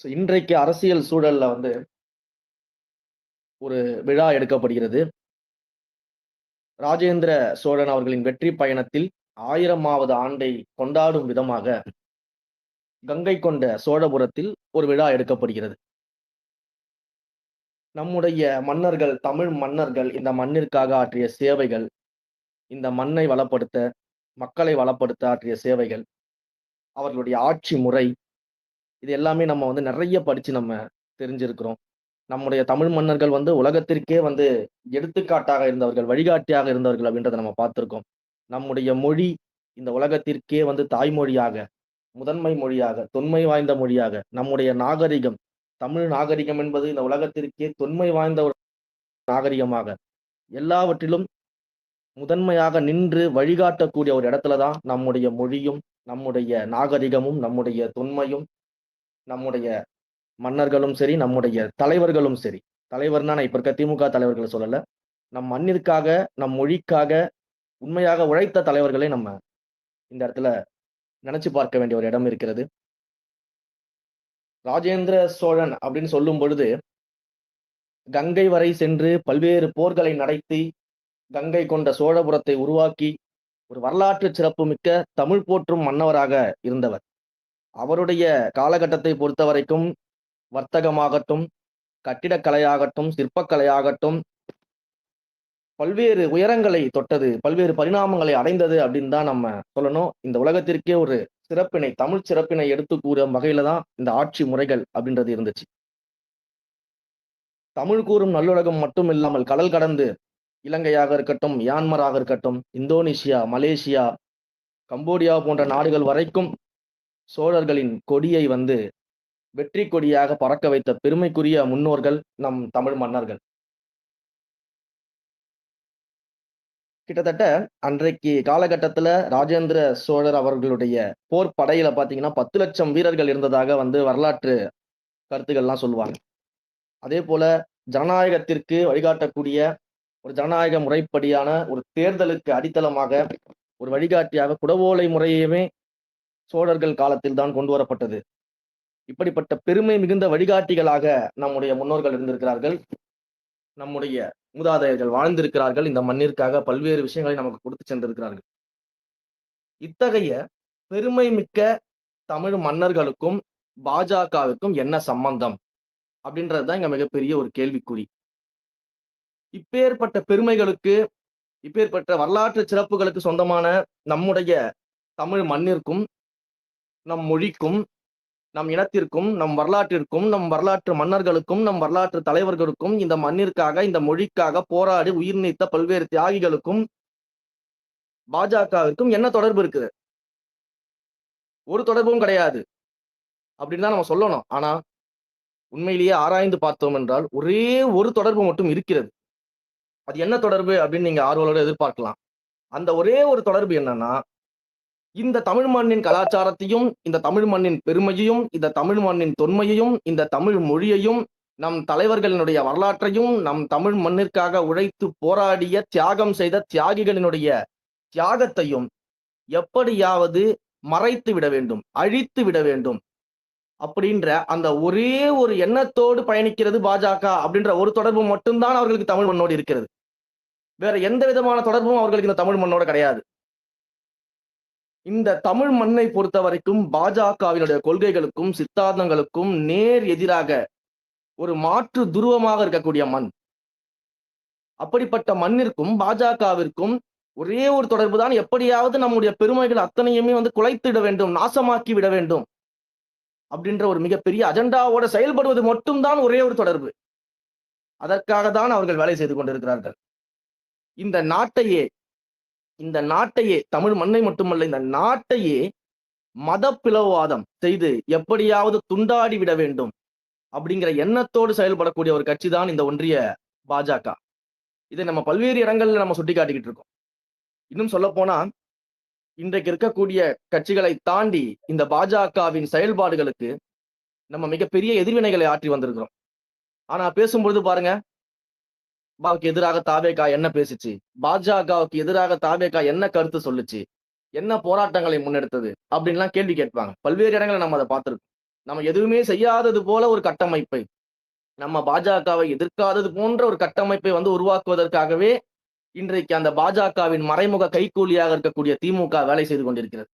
So இன்றைக்கு அரசியல் சூழல்ல வந்து ஒரு விழா எடுக்கப்படுகிறது. ராஜேந்திர சோழன் அவர்களின் வெற்றி பயணத்தில் 1000வது ஆண்டை கொண்டாடும் விதமாக கங்கை கொண்ட சோழபுரத்தில் ஒரு விழா எடுக்கப்படுகிறது. நம்முடைய மன்னர்கள், தமிழ் மன்னர்கள் இந்த மண்ணிற்காக ஆற்றிய சேவைகள், இந்த மண்ணை வளப்படுத்த, மக்களை வளப்படுத்த ஆற்றிய சேவைகள், அவர்களுடைய ஆட்சி முறை, இது எல்லாமே நம்ம வந்து நிறைய படிச்சு நம்ம தெரிஞ்சிருக்கிறோம். நம்முடைய தமிழ் மன்னர்கள் வந்து உலகத்திற்கே வந்து எடுத்துக்காட்டாக இருந்தவர்கள், வழிகாட்டியாக இருந்தவர்கள் அப்படின்றத நம்ம பார்த்துருக்கோம் நம்முடைய மொழி இந்த உலகத்திற்கே வந்து தாய்மொழியாக, முதன்மை மொழியாக, தொன்மை வாய்ந்த மொழியாக, நம்முடைய நாகரிகம், தமிழ் நாகரிகம் என்பது இந்த உலகத்திற்கே தொன்மை வாய்ந்த ஒரு நாகரிகமாக, எல்லாவற்றிலும் முதன்மையாக நின்று வழிகாட்டக்கூடிய ஒரு இடத்துல தான் நம்முடைய மொழியும், நம்முடைய நாகரிகமும், நம்முடைய தொன்மையும், நம்முடைய மன்னர்களும் சரி, நம்முடைய தலைவர்களும் சரி. தலைவர்னா நான் இப்ப இருக்க திமுக தலைவர்களை சொல்லல. நம் மண்ணிற்காக, நம் மொழிக்காக உண்மையாக உழைத்த தலைவர்களை நம்ம இந்த இடத்துல நினைச்சு பார்க்க வேண்டிய ஒரு இடம் இருக்கிறது. ராஜேந்திர சோழன் அப்படின்னு சொல்லும் பொழுது, கங்கை வரை சென்று பல்வேறு போர்களை நடத்தி, கங்கை கொண்ட சோழபுரத்தை உருவாக்கி, ஒரு வரலாற்று சிறப்புமிக்க தமிழ் போற்றும் மன்னவராக இருந்தவர். அவருடைய காலகட்டத்தை பொறுத்த வரைக்கும் வர்த்தகமாகட்டும், கட்டிடக்கலையாகட்டும், சிற்பக்கலையாகட்டும் பல்வேறு உயரங்களை தொட்டது, பல்வேறு பரிணாமங்களை அடைந்தது அப்படின்னு தான் நம்ம சொல்லணும். இந்த உலகத்திற்கே ஒரு சிறப்பினை, தமிழ் சிறப்பினை எடுத்து கூறும் வகையில தான் இந்த ஆட்சி முறைகள் அப்படின்றது இருந்துச்சு. தமிழ் கூறும் நல்லுலகம் மட்டும் இல்லாமல் கடல் கடந்து இலங்கையாக இருக்கட்டும், மியான்மராக இருக்கட்டும், இந்தோனேசியா, மலேசியா, கம்போடியா போன்ற நாடுகள் வரைக்கும் சோழர்களின் கொடியை வந்து வெற்றி கொடியாக பறக்க வைத்த பெருமைக்குரிய முன்னோர்கள் நம் தமிழ் மன்னர்கள். கிட்டத்தட்ட அன்றைக்கு காலகட்டத்தில் ராஜேந்திர சோழர் அவர்களுடைய போர் படையில பார்த்தீங்கன்னா பத்து லட்சம் வீரர்கள் இருந்ததாக வந்து வரலாற்று கருத்துக்கள்லாம் சொல்லுவாங்க. அதே போல ஜனநாயகத்திற்கு வழிகாட்டக்கூடிய ஒரு ஜனநாயக முறைப்படியான ஒரு தேர்தலுக்கு அடித்தளமாக, ஒரு வழிகாட்டியாக குடவோலை முறையுமே சோழர்கள் காலத்தில் தான் கொண்டு வரப்பட்டது. இப்படிப்பட்ட பெருமை மிகுந்த வழிகாட்டிகளாக நம்முடைய முன்னோர்கள் இருந்திருக்கிறார்கள். நம்முடைய மூதாதையர்கள் வாழ்ந்திருக்கிறார்கள். இந்த மண்ணிற்காக பல்வேறு விஷயங்களை நமக்கு கொடுத்து சென்றிருக்கிறார்கள். இத்தகைய பெருமை மிக்க தமிழ் மன்னர்களுக்கும், பாஜகவுக்கும் என்ன சம்பந்தம்? அப்படின்றது தான் இங்க மிகப்பெரிய ஒரு கேள்விக்குறி. இப்பேற்பட்ட பெருமைகளுக்கு, இப்பேற்பட்ட வரலாற்று சிறப்புகளுக்கு சொந்தமான நம்முடைய தமிழ் மண்ணிற்கும், நம் மொழிக்கும், நம் இனத்திற்கும், நம் வரலாற்றிற்கும், நம் வரலாற்று மன்னர்களுக்கும், நம் வரலாற்று தலைவர்களுக்கும், இந்த மண்ணிற்காக, இந்த மொழிக்காக போராடி உயிர் நீத்த பல்வேறு தியாகிகளுக்கும் பாஜகவிற்கும் என்ன தொடர்பு இருக்குது? ஒரு தொடர்பும் கிடையாது. அப்படின்னு தான் நம்ம சொல்லணும். ஆனா, உண்மையிலேயே ஆராய்ந்து பார்த்தோம் என்றால், ஒரே ஒரு தொடர்பு மட்டும் இருக்கிறது. அது என்ன தொடர்பு அப்படின்னு நீங்க ஆர்வலோட எதிர்பார்க்கலாம். அந்த ஒரே ஒரு தொடர்பு என்னன்னா, இந்த தமிழ் மண்ணின் கலாச்சாரத்தையும், இந்த தமிழ் மண்ணின் பெருமையையும், இந்த தமிழ் மண்ணின் தொன்மையையும், இந்த தமிழ் மொழியையும், நம் தலைவர்களினுடைய வரலாற்றையும், நம் தமிழ் மண்ணிற்காக உழைத்து போராடிய, தியாகம் செய்த தியாகிகளினுடைய தியாகத்தையும் எப்படியாவது மறைத்து விட வேண்டும், அழித்து விட வேண்டும். அப்படின்ற அந்த ஒரே ஒரு எண்ணத்தோடு பயணிக்கிறது பாஜக அப்படின்ற ஒரு தொடர்பு மட்டும்தான் அவர்களுக்கு தமிழ் மண்ணோடு இருக்கிறது. வேற எந்த விதமான தொடர்பும் அவர்களுக்கு இந்த தமிழ் மண்ணோட கிடையாது. இந்த தமிழ் மண்ணை பொறுத்தவரைக்கும் பாஜகவினுடைய கொள்கைகளுக்கும், சித்தாந்தங்களுக்கும் நேர் எதிராக ஒரு மாற்று துருவமாக இருக்கக்கூடிய மண். அப்படிப்பட்ட மண்ணிற்கும், பாஜகவிற்கும் ஒரே ஒரு தொடர்பு தான் எப்படியாவது நம்முடைய பெருமைகள் அத்தனையுமே வந்து குலைத்திட வேண்டும், நாசமாக்கி விட வேண்டும். அப்படின்ற ஒரு மிகப்பெரிய அஜெண்டாவோட செயல்படுவது மட்டும்தான் ஒரே ஒரு தொடர்பு. அதற்காக தான் அவர்கள் வேலை செய்து கொண்டிருக்கிறார்கள். இந்த நாட்டையே இந்த நாட்டையே தமிழ் மண்ணை மட்டுமல்ல, இந்த நாட்டையே மத பிளவாதம் செய்து எப்படியாவது துண்டாடி விட வேண்டும். அப்படிங்கிற எண்ணத்தோடு செயல்படக்கூடிய ஒரு கட்சி தான் இந்த ஒன்றிய பாஜக. இதை நம்ம பல்வேறு இடங்கள்ல நம்ம சுட்டிக்காட்டிக்கிட்டு இருக்கோம். இன்னும் சொல்லப்போனா, இன்றைக்கு இருக்கக்கூடிய கட்சிகளை தாண்டி இந்த பாஜகவின் செயல்பாடுகளுக்கு நம்ம மிகப்பெரிய எதிர்வினைகளை ஆற்றி வந்திருக்கிறோம். ஆனா பேசும்பொழுது பாருங்க, பாஜகவுக்கு எதிராக தாவேகா என்ன பேசுச்சு? பாஜகவுக்கு எதிராக தாவேகா என்ன கருத்து சொல்லுச்சு? என்ன போராட்டங்களை முன்னெடுத்தது? அப்படின்லாம் கேள்வி கேட்பாங்க. பல்வேறு இடங்களை நம்ம அதை பார்த்திருக்கோம். நம்ம எதுவுமே செய்யாதது போல ஒரு கட்டமைப்பை நம்ம பாஜகவை எதிர்க்காதது போன்ற ஒரு கட்டமைப்பை வந்து உருவாக்குவதற்காகவே இன்றைக்கு அந்த பாஜகவின் மறைமுக கைக்கூலியாக இருக்கக்கூடிய திமுக வேலை செய்து கொண்டிருக்கிறது